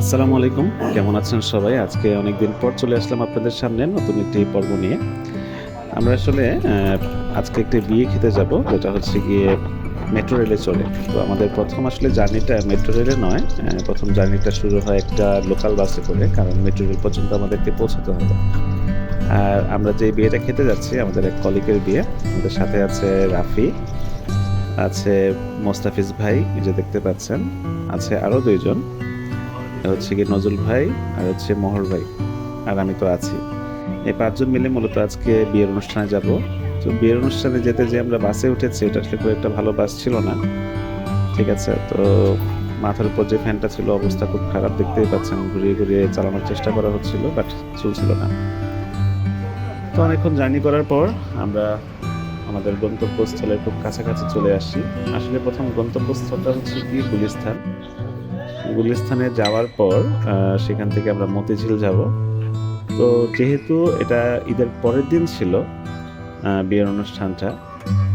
আসসালামু আলাইকুম। কেমন আছেন সবাই? আজকে অনেকদিন পর চলে আসলাম আপনাদের সামনে নতুন একটি পর্ব নিয়ে। আমরা আসলে আজকে একটি বিয়ে খেতে যাব, যেটা হচ্ছে গিয়ে মেট্রো রেলে চলে। তো আমাদের প্রথম আসলে জার্নিটা মেট্রো রেলে নয় প্রথম জার্নিটা শুরু হয় একটা লোকাল বাসে করে, কারণ মেট্রো রেল পর্যন্ত আমাদেরকে পৌঁছাতে হবে। আর আমরা যে বিয়েটা খেতে যাচ্ছি, আমাদের এক কলিগের বিয়ে, আমাদের সাথে আছে রাফি, আছে মোস্তাফিজ ভাই যে দেখতে পাচ্ছেন, আছে আরও দুইজন। হচ্ছে কি নজরুল ভাই, আর হচ্ছে মোহর ভাই, আর আমি তো আছি। এই পাঁচজন মিলে মূলত আজকে বিয়ের অনুষ্ঠানে যাব। তো বিয়ের অনুষ্ঠানে যেতে যে আমরা বাসে উঠেছি, এটা আসলে খুব একটা ভালো বাস ছিল না। ঠিক আছে, তো মাথার উপর যে ফ্যানটা ছিল, অবস্থা খুব খারাপ, দেখতেই পাচ্ছেন, ঘুরিয়ে ঘুরিয়ে চালানোর চেষ্টা করা হচ্ছিল, বাট চলছিল না। তো অনেকক্ষণ জার্নি করার পর আমরা আমাদের গন্তব্যস্থলের খুব কাছাকাছি চলে আসি। আসলে প্রথম গন্তব্যস্থলটা হচ্ছে কি গুলিস্তান। গুলিস্তানে যাওয়ার পর সেখান থেকে আমরা মতিঝিল যাব। তো যেহেতু এটা ঈদের পরের দিন ছিল বিয়ের অনুষ্ঠানটা,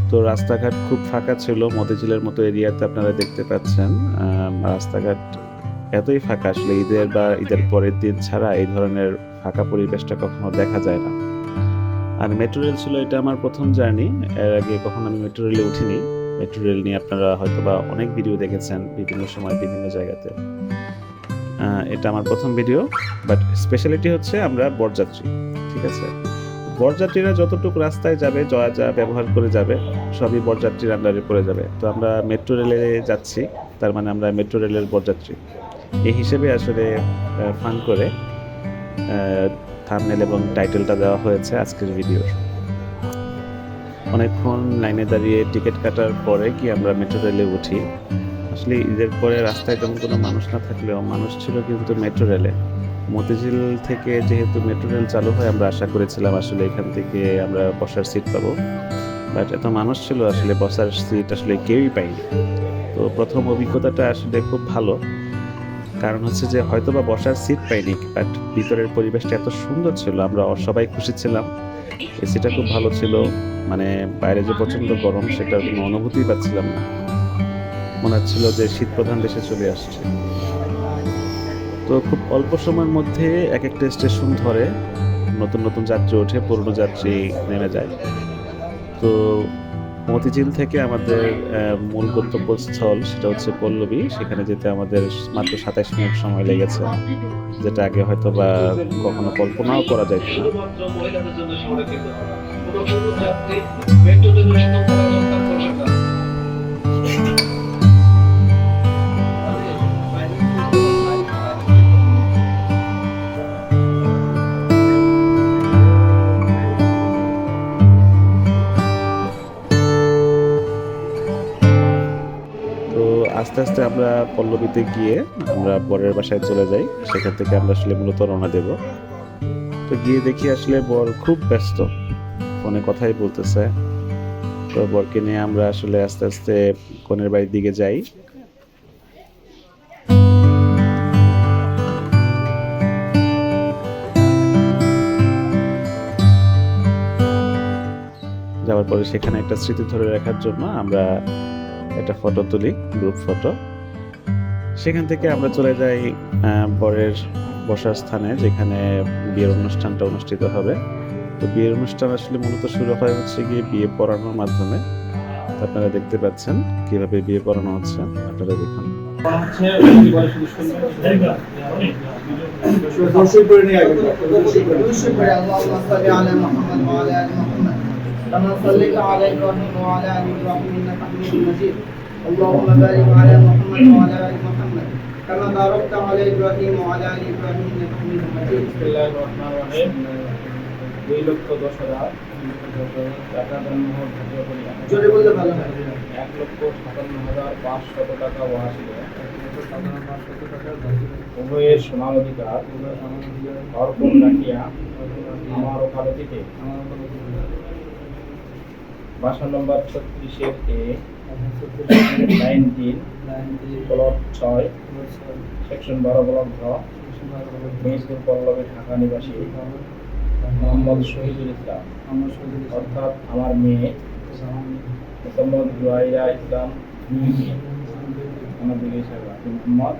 তো রাস্তাঘাট খুব ফাঁকা ছিল। মতিঝিলের মতো এরিয়াতে আপনারা দেখতে পাচ্ছেন রাস্তাঘাট এতই ফাঁকা, আসলে ঈদের বা ঈদের পরের দিন ছাড়া এই ধরনের ফাঁকা পরিবেশটা কখনো দেখা যায় না। আর মেট্রো রেল ছিল, এটা আমার প্রথম জার্নি। এর আগে কখনো আমি মেট্রো রেলে উঠিনি। মেট্রো রেল নিয়ে আপনারা হয়তো বা অনেক ভিডিও দেখেছেন বিভিন্ন সময় বিভিন্ন জায়গাতে। এটা আমার প্রথম ভিডিও বাট স্পেশালিটি হচ্ছে আমরা বরযাত্রী, ঠিক আছে? বরযাত্রীরা যতটুকু রাস্তায় যাবে, যা যা ব্যবহার করে যাবে, সবই বরযাত্রীর আন্ডারে পড়ে যাবে। তো আমরা মেট্রো রেলে যাচ্ছি, তার মানে আমরা মেট্রো রেলের বরযাত্রী। এই হিসেবে আসলে ফান করে থামনেল এবং টাইটেলটা দেওয়া হয়েছে আজকের ভিডিওর অনেকক্ষণ লাইনে দাঁড়িয়ে টিকিট কাটার পরে কি আমরা মেট্রো রেলে উঠি? আসলে ঈদের পরে রাস্তায় তেমন কোনো মানুষ না থাকলেও মানুষ ছিল কিন্তু মেট্রো রেলে মতিঝিল থেকে যেহেতু মেট্রো রেল চালু হয়, আমরা আশা করেছিলাম আসলে এখান থেকে আমরা বসার সিট পাবো। বাট এত মানুষ ছিল আসলে, বসার সিট আসলে কেউই পাইনি তো প্রথম অভিজ্ঞতাটা আসলে খুব ভালো। কারণ হচ্ছে যে হয়তো বা বসার সিট পাইনি বাট ভিতরের পরিবেশটা এত সুন্দর ছিল, আমরা সবাই খুশি ছিলাম। এসিটা খুব ভালো ছিল। মানে বাইরে যে প্রচণ্ড গরম, সেটার কোনো অনুভূতিই পাচ্ছিলাম না। মনে হচ্ছিল যে শীত প্রধান দেশে চলে আসছে। তো খুব অল্প সময়ের মধ্যে এক একটা স্টেশন ধরে নতুন নতুন যাত্রী ওঠে, পুরনো যাত্রী নেমে যায়। তো মতিঝিল থেকে আমাদের মূল গন্তব্যস্থল সেটা হচ্ছে পল্লবী। সেখানে যেতে আমাদের মাত্র সাতাইশ মিনিট সময় লেগেছে, যেটা আগে হয়তো বা কখনো কল্পনাও করা যায় না। আস্তে আস্তে আমরা পল্লবীতে গিয়ে আমরা বরের বাসায় চলে যাই। সেখান থেকে আমরা আসলে মূলত রওনা দেব। তো গিয়ে দেখি আসলে বর খুব ব্যস্ত। ফোনে কথাই বলতেছে। তো বরকে নিয়ে আমরা আসলে আস্তে আস্তে কনের বাড়ির দিকে যাই। যাওয়ার পরে সেখানে একটা স্মৃতি ধরে রাখার জন্য আমরা একটা ফটো তুলি গ্রুপ ফটো সেখান থেকে আমরা চলে যাই বরের বসার স্থানে যেখানে বিয়ের অনুষ্ঠানটা অনুষ্ঠিত হবে। তো বিয়ের অনুষ্ঠান আসলে মূলত শুরু হয় হচ্ছে গিয়ে বিয়ে পড়ানোর মাধ্যমে তো আপনারা দেখতে পাচ্ছেন কিভাবে বিয়ে পড়ানো হচ্ছে আপনারা দেখুন দর্শক করে নিয়ে আগে দর্শক করে شكرا اللهم صل على محمد وعلى ال محمد كما صليت على ابراهيم وعلى ال ابراهيم انك حميد مجيد اللهم بارك على محمد وعلى ال محمد كما باركت على ابراهيم وعلى ال ابراهيم انك حميد مجيد বিসমিল্লাহির রহমানির রহিম দুই লক্ষ দশ হাজার টাকা জন্মোহর জোরে বললে ভালো এক লক্ষ সাতান্ন হাজার পাঁচশত টাকা ওয়াসিল। উভয়ের সমান অধিকার। অর্পণ রাখিয়া আমার ওকালতিতে। বাসা নম্বর ছত্রিশের এ নাইনটিন। প্লট ছয়। সেকশন বারো ব্লক ঘ মেজপুর পল্লবী ঢাকা নিবাসী। মোহাম্মদ শহীদুল ইসলাম। অর্থাৎ আমার মেয়ে মোহাম্মদ জুয়াইরা ইসলাম সাহেব আব্দুল মোহাম্মদ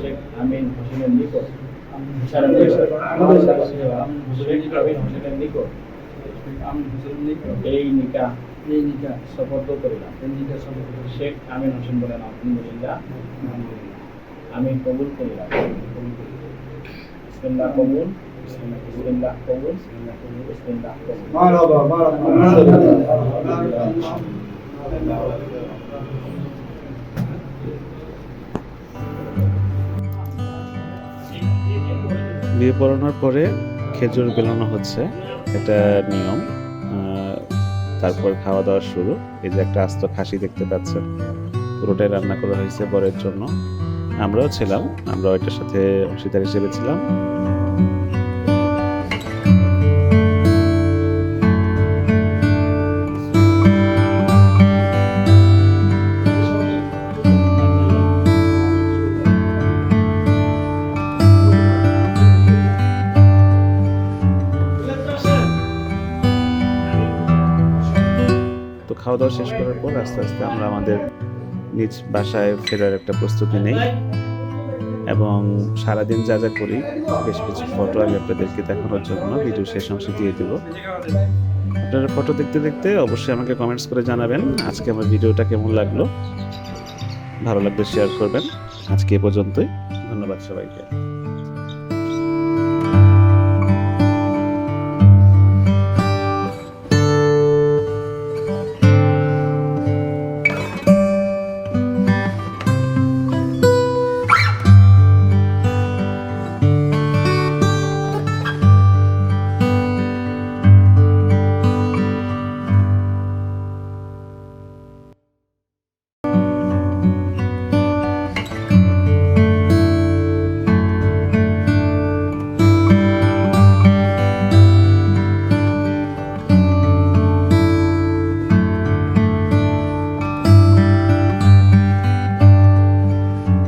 শেখ আমিন হোসেনের নিকট। সনদী সাহেব শেখ আমিন হোসেনের নিকট। এই নিকাহ এই নিকা শপথ করিলাম। এই নিকা সম্পর্কে শেখ আমিন হোসেন বলেন আলহামদুলিল্লাহ আমি কবুল করিলাম। কবুল? বিয়ে পড়ানোর পরে খেজুর বেলানো হচ্ছে, এটা নিয়ম। তারপর খাওয়া দাওয়া শুরু। এই যে একটা আস্ত খাসি দেখতে পাচ্ছেন, পুরোটাই রান্না করা হয়েছে বরের জন্য। আমরাও ছিলাম আমরা ওইটার সাথে অংশীদার হিসেবে ছিলাম। তো খাওয়া দাওয়া শেষ করার পর আস্তে আস্তে আমরা আমাদের নিজ বাসায় ফেরার একটা প্রস্তুতি নেই। এবং সারাদিন যা যা করি, বেশ কিছু ফটো আমি আপনাদেরকে দেখানোর জন্য ভিডিও শেষ অংশে দিয়ে দিব। আপনারা ফটো দেখতে দেখতে অবশ্যই আমাকে কমেন্টস করে জানাবেন আজকে আমার ভিডিওটা কেমন লাগল। ভালো লাগলে শেয়ার করবেন। আজকে এ পর্যন্তই। ধন্যবাদ সবাইকে।